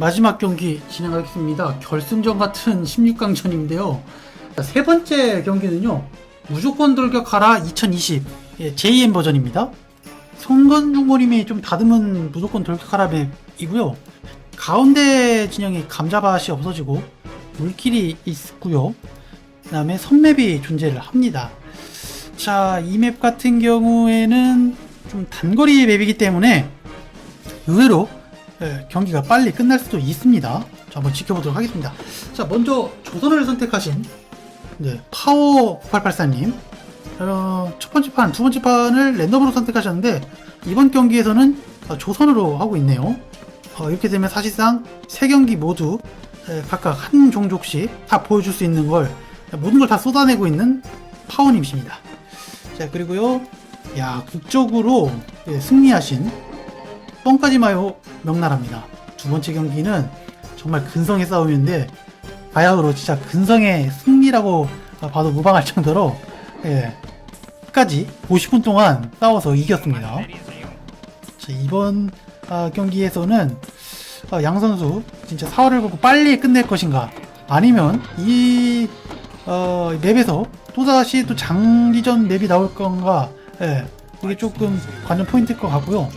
마지막 경기 진행하겠습니다. 결승전 같은 16강전인데요. 세 번째 경기는요. 무조건 돌격하라 2020 예, JM 버전입니다. 성건중고님이 좀 다듬은 무조건 돌격하라 맵이고요. 가운데 진영에 감자밭이 없어지고 물길이 있고요. 그 다음에 선맵이 존재를 합니다. 자, 이 맵 같은 경우에는 좀 단거리 맵이기 때문에 의외로 예, 경기가 빨리 끝날 수도 있습니다. 자, 한번 지켜보도록 하겠습니다. 자, 먼저 조선을 선택하신 네, 파워 9884님. 어, 첫 번째 판, 두 번째 판을 랜덤으로 선택하셨는데 이번 경기에서는 어, 조선으로 하고 있네요. 어, 이렇게 되면 사실상 세 경기 모두 예, 각각 한 종족씩 다 보여줄 수 있는 걸 모든 걸 다 쏟아내고 있는 파워님이십니다. 자 그리고요, 야 극적으로 예, 승리하신 뻥까지 마요 명나라입니다. 두 번째 경기는 정말 근성의 싸움인데 바야흐로 진짜 근성의 승리라고 봐도 무방할 정도로 예, 끝까지 50분 동안 싸워서 이겼습니다. 자, 이번 아, 경기에서는 아, 양 선수 진짜 사활을 걸고 빨리 끝낼 것인가 아니면 이 어, 맵에서 또다시 또 장기전 맵이 나올 건가 예, 이게 조금 관전 포인트일 것 같고요.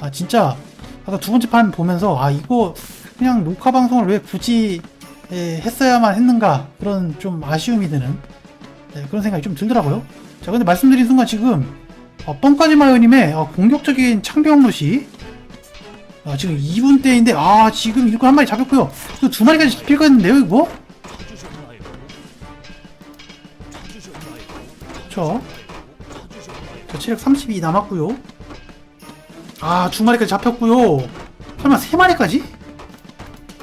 아 진짜 아까 두 번째 판 보면서 아 이거 그냥 녹화 방송을 왜 굳이 예, 했어야만 했는가 그런 좀 아쉬움이 드는 네, 그런 생각이 좀 들더라고요. 자 근데 말씀드린 순간 지금 어, 뻥까지 마요님의 어, 공격적인 창병 롯이 아, 지금 2분 때인데 아 지금 일꾼 한 마리 잡혔고요. 두 마리까지 잡힐 거였는데요 이거? 저, 저 체력 32 남았고요. 아, 두 마리까지 잡혔고요. 설마 세 마리까지?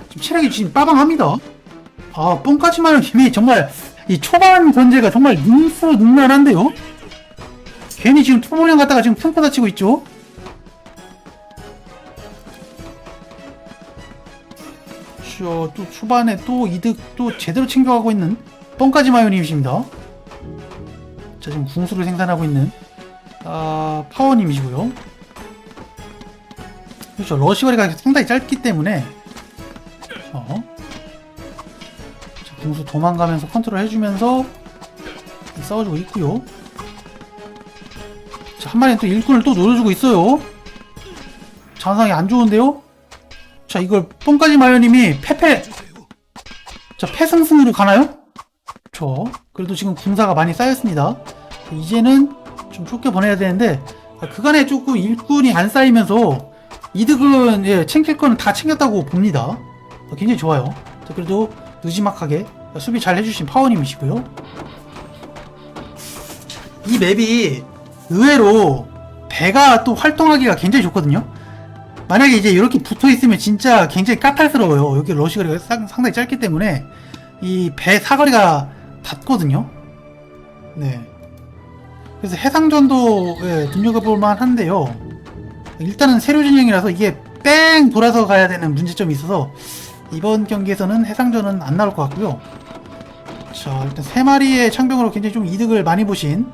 지금 체력이 지금 빠방합니다. 아, 뻥까지만 힘이 정말 이 초반 견제가 정말 능수능란한데요. 괜히 지금 투모령 갔다가 지금 풍파 다치고 있죠. 저, 또 초반에 또 이득 또 제대로 챙겨가고 있는 뻥까지 마요님이십니다. 자, 지금 궁수를 생산하고 있는 아, 파워님이시고요. 그렇죠. 러시 거리가 상당히 짧기 때문에 어. 자, 궁수 도망가면서 컨트롤 해주면서 싸워주고 있고요. 자, 한 마리는 또 일꾼을 또 노려주고 있어요. 장상이 안 좋은데요? 자, 이걸 뽕까지 마요님이 패패 자, 패승승으로 가나요? 저 그래도 지금 궁사가 많이 쌓였습니다. 이제는 좀 쫓겨 보내야 되는데 아, 그간에 조금 일꾼이 안 쌓이면서 이득은 예, 챙길 거는 다 챙겼다고 봅니다. 어, 굉장히 좋아요. 자, 그래도 느지막하게 수비 잘 해주신 파워님이시고요. 이 맵이 의외로 배가 또 활동하기가 굉장히 좋거든요. 만약에 이제 이렇게 붙어 있으면 진짜 굉장히 까탈스러워요. 여기 러시거리가 상, 상당히 짧기 때문에 이 배 사거리가 닿거든요. 네. 그래서 해상전도 예, 눈여겨볼만 한데요. 일단은 세로 진영이라서 이게 뺑 돌아서 가야 되는 문제점이 있어서 이번 경기에서는 해상전은 안 나올 것 같고요. 자 일단 세 마리의 창병으로 굉장히 좀 이득을 많이 보신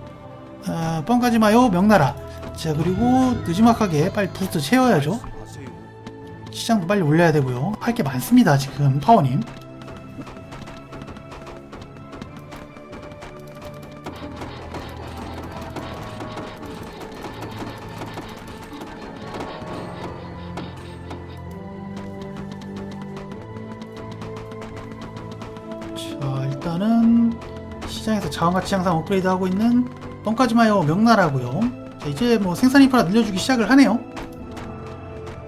어, 뻥까지 마요 명나라. 자 그리고 느지막하게 빨리 부스트 채워야죠. 시장도 빨리 올려야 되고요. 할 게 많습니다 지금 파워님. 자 일단은 시장에서 자원가치 향상 업그레이드 하고 있는 뻥까지 마요 명나라고요. 자 이제 뭐 생산 인프라 늘려주기 시작을 하네요.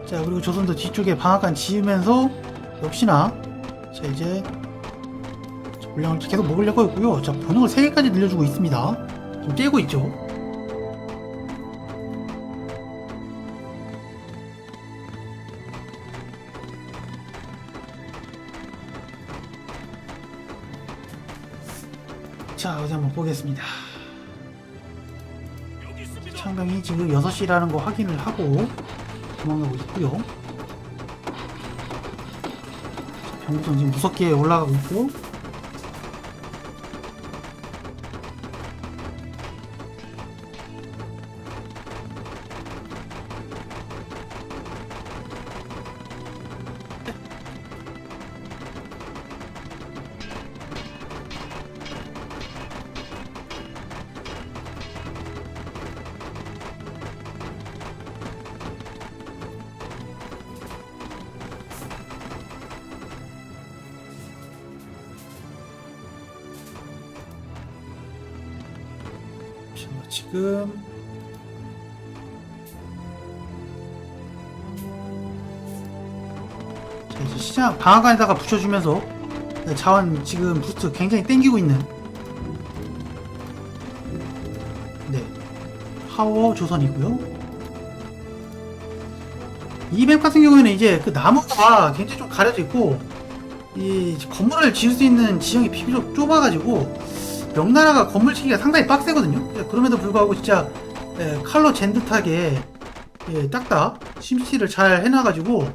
자 그리고 조선도 뒤쪽에 방앗간 지으면서 역시나 자 이제 자, 물량을 계속 먹으려고 했고요. 자 번역을 3개까지 늘려주고 있습니다. 좀 떼고 있죠 보겠습니다. 창병이 지금 6시라는 거 확인을 하고 도망가고 있고요. 병부선 지금 무섭게 올라가고 있고 지금 자, 이제 시장 방앗간에다가 붙여주면서 네, 자원 지금 부스트 굉장히 땡기고 있는 네 파워 조선이고요. 이맵 같은 경우에는 이제 그 나무가 굉장히 좀 가려져 있고 이 건물을 지을 수 있는 지형이 비교적 좁아가지고 명나라가 건물 치기가 상당히 빡세거든요. 예, 그럼에도 불구하고 진짜 예, 칼로 잰 듯하게 예, 딱딱 심시티를 잘 해놔가지고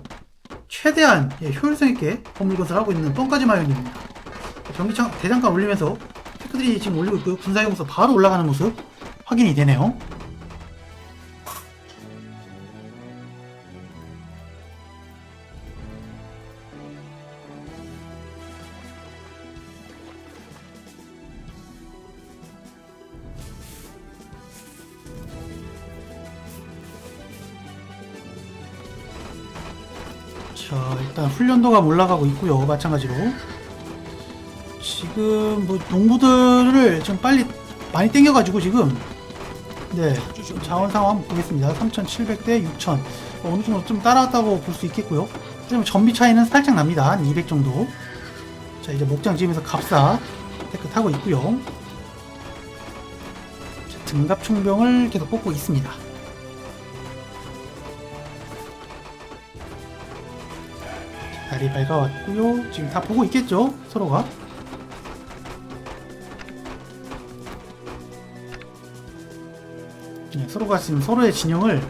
최대한 예, 효율성 있게 건물 건설을 하고 있는 뻥까지 마연입니다. 경기창 대장간 올리면서 테크들이 지금 올리고 있고요. 군사용서 바로 올라가는 모습 확인이 되네요. 훈련도가 올라가고 있고요 마찬가지로. 지금 뭐 농부들을 좀 빨리 많이 땡겨가지고 지금. 네 자원 상황 보겠습니다. 3700대 6000 어, 어느 정도 좀 따라왔다고 볼 수 있겠고요. 좀 전비 차이는 살짝 납니다. 한 200 정도. 자 이제 목장 지으면서 갑사 타고 있고요. 자, 등갑 총병을 계속 뽑고 있습니다 날이 밝아왔고요. 지금 다 보고 있겠죠? 서로가. 네, 서로가 지금 서로의 진영을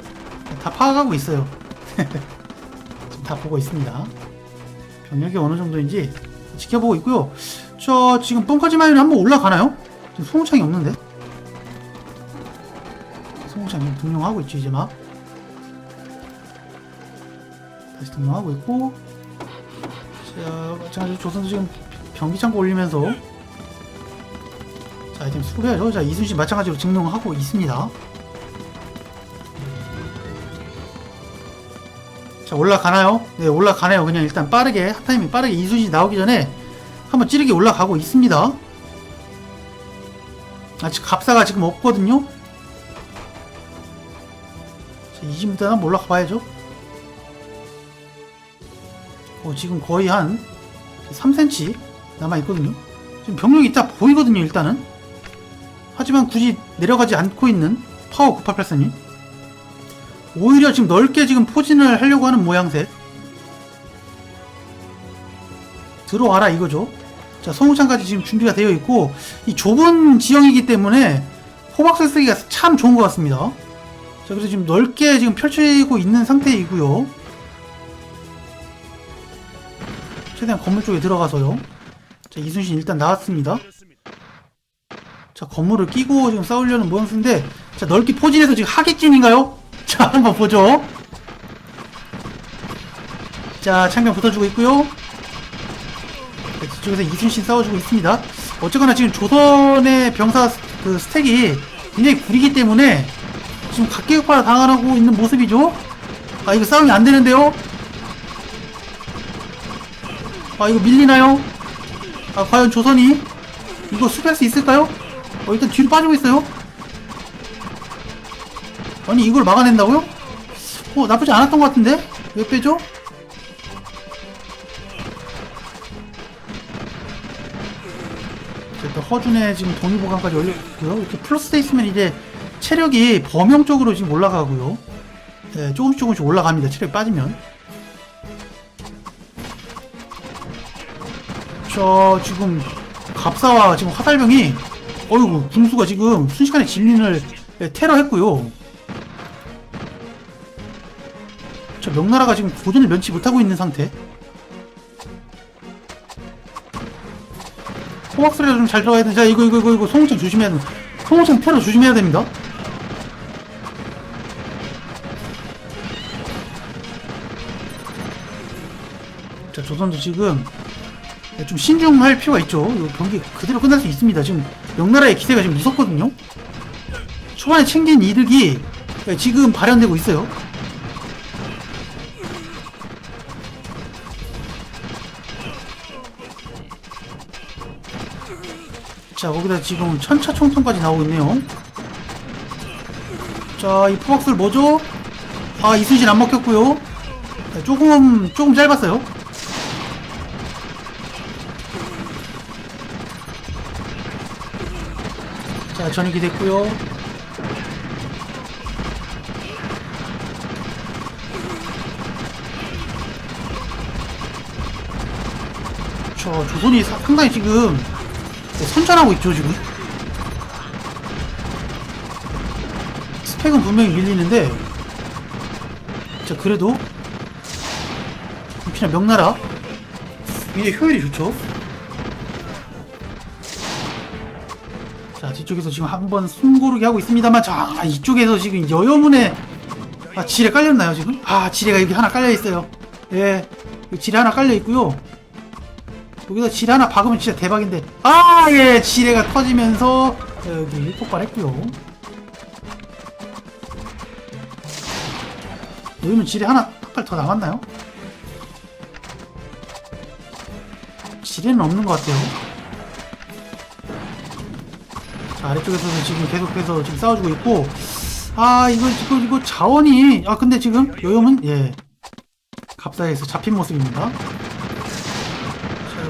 다 파악하고 있어요. 지금 다 보고 있습니다. 병력이 어느 정도인지 지켜보고 있고요. 저 지금 뻥카지 마을이 한번 올라가나요? 지금 소모창이 없는데? 소모창이 등용하고 있죠 이제 막. 다시 등용하고 있고 자, 조선도 지금 병기 창고 올리면서 자, 지금 수고해야죠. 자, 이순신 마찬가지로 증명하고 있습니다. 자, 올라가나요? 네, 올라가네요. 그냥 일단 빠르게, 핫타이밍 빠르게 이순신 나오기 전에 한번 찌르게 올라가고 있습니다. 아직 갑사가 지금 없거든요? 자, 이 집부터 한번 올라가 봐야죠. 어, 지금 거의 한 3cm 남아있거든요. 지금 병력이 딱 보이거든요, 일단은. 하지만 굳이 내려가지 않고 있는 파워 9884님. 오히려 지금 넓게 지금 포진을 하려고 하는 모양새. 들어와라 이거죠. 자, 성우창까지 지금 준비가 되어 있고, 이 좁은 지형이기 때문에 호박살 쓰기가 참 좋은 것 같습니다. 자, 그래서 지금 넓게 지금 펼치고 있는 상태이고요. 최대한 건물 쪽에 들어가서요. 자, 이순신 일단 나왔습니다. 자, 건물을 끼고 지금 싸우려는 모양새인데, 자, 넓게 포진해서 지금 하객진인가요? 자, 한번 보죠. 자, 창병 붙어주고 있고요. 자, 뒤쪽에서 이순신 싸워주고 있습니다. 어쨌거나 지금 조선의 병사 스- 그 스택이 굉장히 구리기 때문에 지금 각계격파 당하고 있는 모습이죠. 아, 이거 싸움이 안 되는데요? 아 이거 밀리나요? 아 과연 조선이 이거 수비할 수 있을까요? 어 일단 뒤로 빠지고 있어요 아니 이걸 막아낸다고요? 어 나쁘지 않았던 것 같은데? 왜 빼죠? 자, 일단 허준의 지금 동의보강까지 올렸고요 이렇게 플러스 돼 있으면 이제 체력이 범용적으로 지금 올라가고요 네, 조금씩 조금씩 올라갑니다 체력이 빠지면 자 지금 갑사와 지금 화살병이 어이구 궁수가 지금 순식간에 진린을 예, 테러했고요 자 명나라가 지금 고전을 면치 못하고 있는 상태 호박 소리가 좀 잘 들어가야 돼. 자 이거 이거 이거 이거 송호창 조심해야 돼. 송호창 테러 조심해야 됩니다. 자 조선도 지금 좀 신중할 필요가 있죠. 이 경기 그대로 끝날 수 있습니다. 지금 명나라의 기세가 지금 무섭거든요. 초반에 챙긴 이득이 지금 발현되고 있어요. 자, 거기다 지금 천차 총통까지 나오고 있네요. 자, 이 포박술 뭐죠? 아, 이순신 안 먹혔고요. 네, 조금, 조금 짧았어요. 자, 전익이 됐고요. 저 조선이 사- 상당히 지금 선전하고 있죠, 지금. 스펙은 분명히 밀리는데, 자, 그래도, 그냥 명나라, 이게 효율이 좋죠. 자, 뒤쪽에서 지금 한번 숨고르게 하고 있습니다만, 자, 이쪽에서 지금 여여문에, 아, 지뢰 깔렸나요, 지금? 아, 지뢰가 여기 하나 깔려있어요. 예, 지뢰 하나 깔려있고요. 여기서 지뢰 하나 박으면 진짜 대박인데, 아, 예, 지뢰가 터지면서, 여기 폭발했고요. 여기는 지뢰 하나 한발더 남았나요? 지뢰는 없는 것 같아요. 자, 아래쪽에서는 지금 계속해서 지금 싸워주고 있고, 아, 이거, 이거, 이거 자원이, 아, 근데 지금 요염은, 예, 갑사에서 잡힌 모습입니다. 자,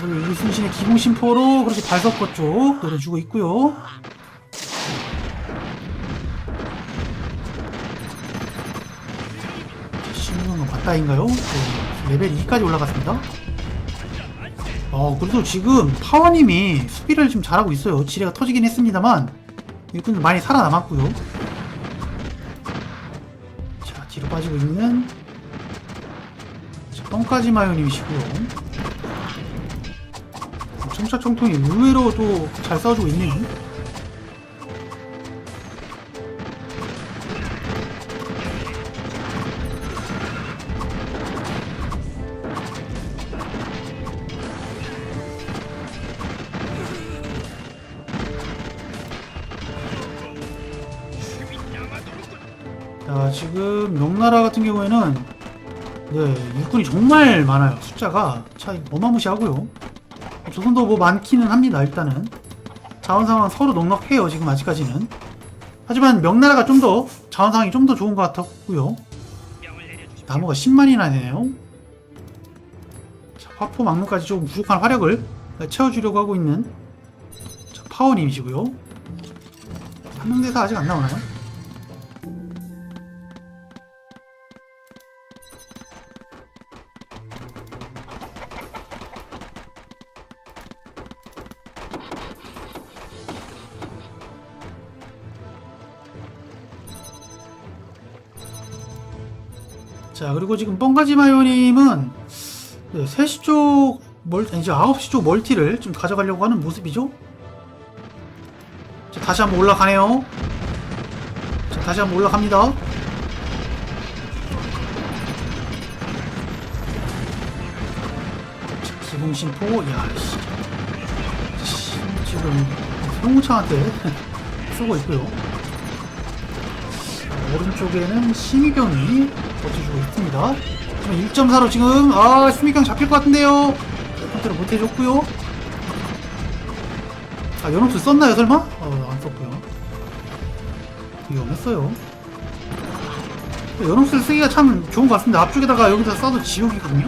그리고 이순신의 기공심포로 그렇게 발석거 쪽 노려주고 있고요. 신문은 바다인가요? 네, 레벨 2까지 올라갔습니다. 어, 그래도 지금 파워님이 수비를 좀 잘하고 있어요. 지뢰가 터지긴 했습니다만, 일꾼들 많이 살아남았고요. 자, 뒤로 빠지고 있는, 자, 뻥까지 마요님이시고요. 청차 청통이 의외로도 잘 싸워주고 있네요. 자, 지금 명나라 같은 경우에는 네, 일꾼이 정말 많아요. 숫자가 참 어마무시하고요. 조선도 뭐 많기는 합니다. 일단은 자원 상황 서로 넉넉해요. 지금 아직까지는. 하지만 명나라가 좀 더 자원 상황이 좀 더 좋은 것 같았고요. 나무가 10만이나 되네요. 자, 화포 막루까지 조금 부족한 화력을 채워주려고 하고 있는 자, 파워님이시고요. 한명대사 아직 안 나오나요? 자 그리고 지금 뻥가지마요님은 네, 3시 쪽 멀, 이제 9시 쪽 멀티를 좀 가져가려고 하는 모습이죠? 자 다시 한번 올라가네요. 자 다시 한번 올라갑니다. 자, 기공심포 야씨. 지금 성우창한테 쓰고 있고요. 오른쪽에는 심의경이 버텨주고 있습니다. 지금 1.4로 지금 아 심의경 잡힐 것 같은데요. 컨트롤 못 해줬고요. 아 연옥수 썼나요 설마? 어 안 썼고요. 위험했어요. 연옥수를 쓰기가 참 좋은 것 같습니다. 앞쪽에다가 여기다 쏴도 지옥이거든요.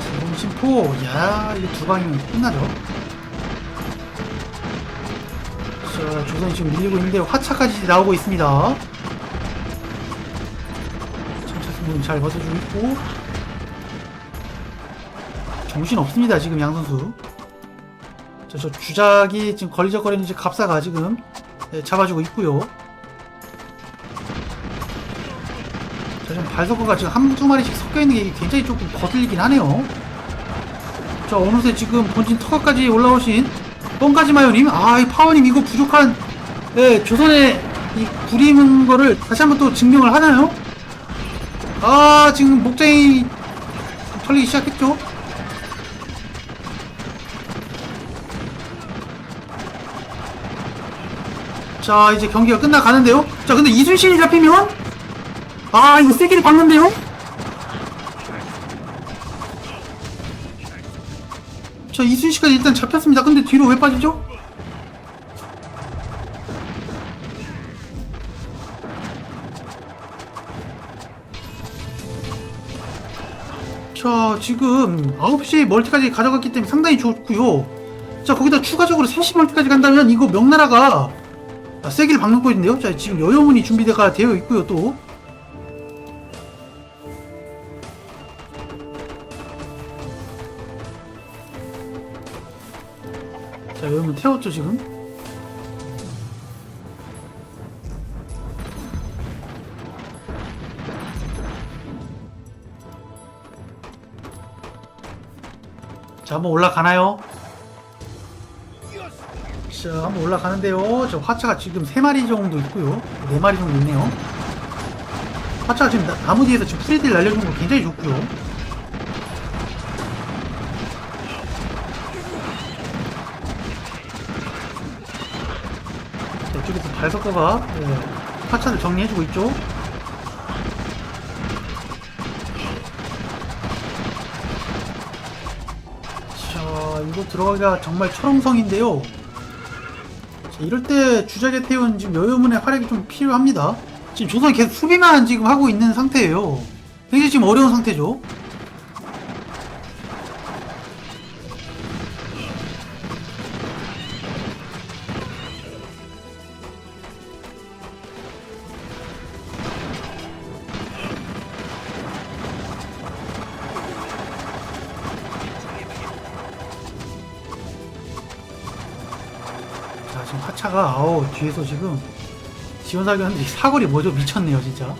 지금 심포 야 이거 두 방이면 끝나죠. 자, 조선이 지금 밀리고 있는데 화차까지 나오고 있습니다. 청차승분 잘 버텨주고 있고 정신 없습니다 지금 양 선수. 자, 저 주작이 지금 걸리적거리는 이제 갑사가 지금 네, 잡아주고 있고요. 자, 지금 발석어가 지금 한두 마리씩 섞여 있는 게 굉장히 조금 거슬리긴 하네요. 자, 어느새 지금 본진 터가까지 올라오신 뻥까지마요님, 아, 이 파워님 이거 부족한, 예, 조선의 이 부리는 거를 다시 한번 또 증명을 하나요? 아, 지금 목장이 털리기 시작했죠? 자, 이제 경기가 끝나가는데요? 자, 근데 이순신이 잡히면? 아, 이거 세기를 박는데요? 자 이순식까지 일단 잡혔습니다. 근데 뒤로 왜 빠지죠? 자 지금 9시 멀티까지 가져갔기 때문에 상당히 좋고요. 자 거기다 추가적으로 3시 멀티까지 간다면 이거 명나라가 아, 세기를 박는 꼴인데요. 자 지금 여여문이 준비가 되어 있고요 또. 태웠죠, 지금? 자, 한번 올라가나요? 자, 한번 올라가는데요. 저 화차가 지금 3마리 정도 있고요. 4마리 정도 있네요. 화차가 지금 나, 나무 뒤에서 지금 프리딜 날려준 거 굉장히 좋고요. 발석거가 네, 화차를 정리해주고 있죠. 자, 이거 들어가기가 정말 철옹성인데요. 자, 이럴 때 주작에 태운 지금 여유문의 활약이 좀 필요합니다. 지금 조선이 계속 수비만 지금 하고 있는 상태예요. 굉장히 지금 어려운 상태죠. 하차가, 아우, 뒤에서 지금 지원사기 하는데 이 사거리 뭐죠? 미쳤네요, 진짜.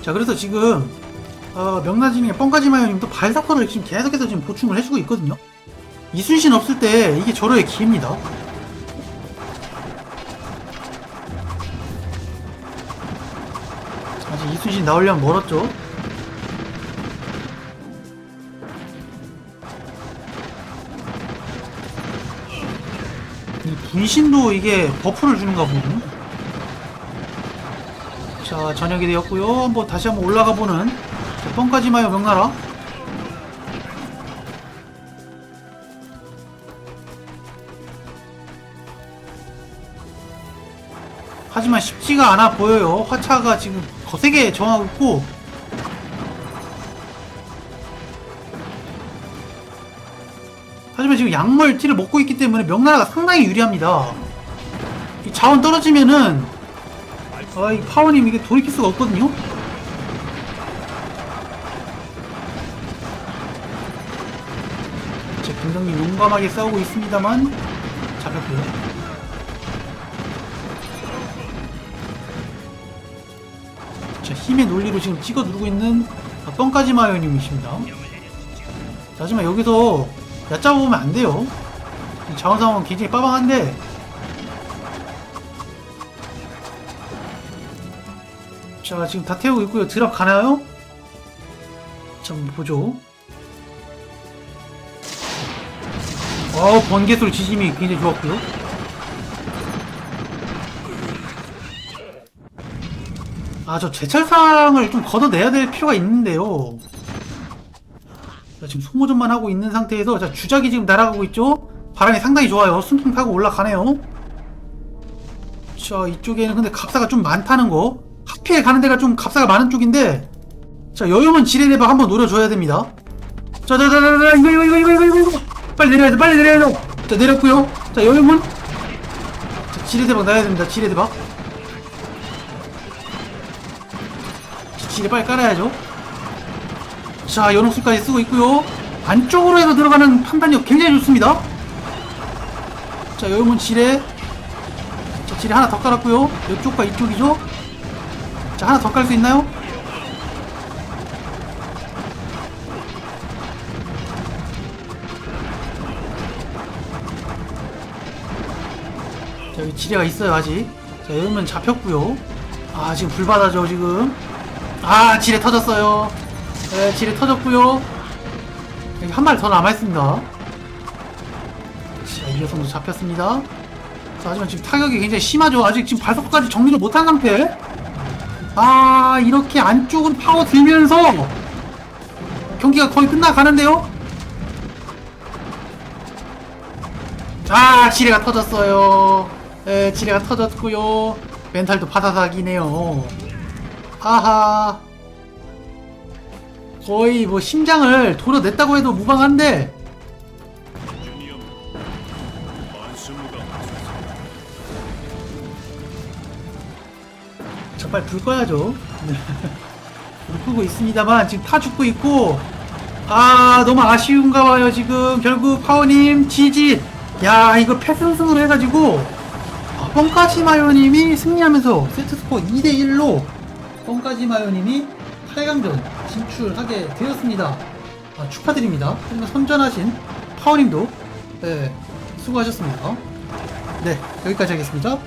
자, 그래서 지금, 어, 명나진의 뻥까지마요님도 발사커를 지금 계속해서 지금 보충을 해주고 있거든요. 이순신 없을 때 이게 절호의 기회입니다. 아직 이순신 나오려면 멀었죠. 분신도 이게 버프를 주는가 보군. 자, 저녁이 되었고요. 한번 다시 한번 올라가 보는 뻥까지 마요 명나라. 하지만 쉽지가 않아 보여요. 화차가 지금 거세게 정하고 있고 지금 약물 티를 먹고 있기 때문에 명나라가 상당히 유리합니다. 이 자원 떨어지면은 아, 이 파워님 이게 돌이킬 수가 없거든요. 제 김정민 용감하게 싸우고 있습니다만 잡혔고요. 자, 힘의 논리로 지금 찍어 누르고 있는 뻥까지 마요님이십니다. 자, 하지만 여기서 얕잡아 보면 안 돼요. 이 자원 상황은 굉장히 빠방한데 자 지금 다 태우고 있고요. 드랍 가나요? 자 한번 보죠. 어 번개솔 지짐이 굉장히 좋았고요. 아 저 제철상을 좀 걷어내야 될 필요가 있는데요. 자, 지금 소모전만 하고 있는 상태에서 자 주작이 지금 날아가고 있죠? 바람이 상당히 좋아요. 숨통 타고 올라가네요. 자 이쪽에는 근데 갑사가 좀 많다는 거. 하필 가는 데가 좀 갑사가 많은 쪽인데 자 여유문 지뢰대박 한번 노려줘야 됩니다. 자자자자자 이거 이거 이거 이거 이거 이거 빨리 내려야 돼 빨리 내려야 돼. 자 내렸고요. 자 여유문 자 지뢰대박 나야 됩니다. 지뢰대박. 자, 지뢰 빨리 깔아야죠. 자, 연옥수까지 쓰고 있고요. 안쪽으로 해서 들어가는 판단력 굉장히 좋습니다. 자, 여유문 지뢰. 자, 지뢰 하나 더 깔았고요. 이쪽과 이쪽이죠. 자, 하나 더 깔 수 있나요? 자, 여기 지뢰가 있어요, 아직. 자, 여유문 잡혔고요. 아, 지금 불바다죠, 지금. 아, 지뢰 터졌어요. 네, 지뢰 터졌고요. 한 마리 더 남아있습니다. 자, 이 녀석도 잡혔습니다. 자, 하지만 지금 타격이 굉장히 심하죠. 아직 지금 발석까지 정리를 못한 상태. 아, 이렇게 안쪽으로 파고 들면서 경기가 거의 끝나가는데요. 아, 지뢰가 터졌어요. 네, 지뢰가 터졌고요. 멘탈도 바다삭이네요. 아하. 거의 뭐 심장을 도려냈다고 해도 무방한데. 정말 불 꺼야죠. 네. 불 끄고 있습니다만 지금 타 죽고 있고. 아 너무 아쉬운가 봐요 지금. 결국 파워님 지지. 야 이거 패승승으로 해가지고. 아, 뻥까지 마요님이 승리하면서 세트스코어 2대1로 뻥까지 마요님이 8강전 진출하게 되었습니다. 아, 축하드립니다. 정말 선전하신 파워님도 네, 수고하셨습니다. 네 여기까지 하겠습니다.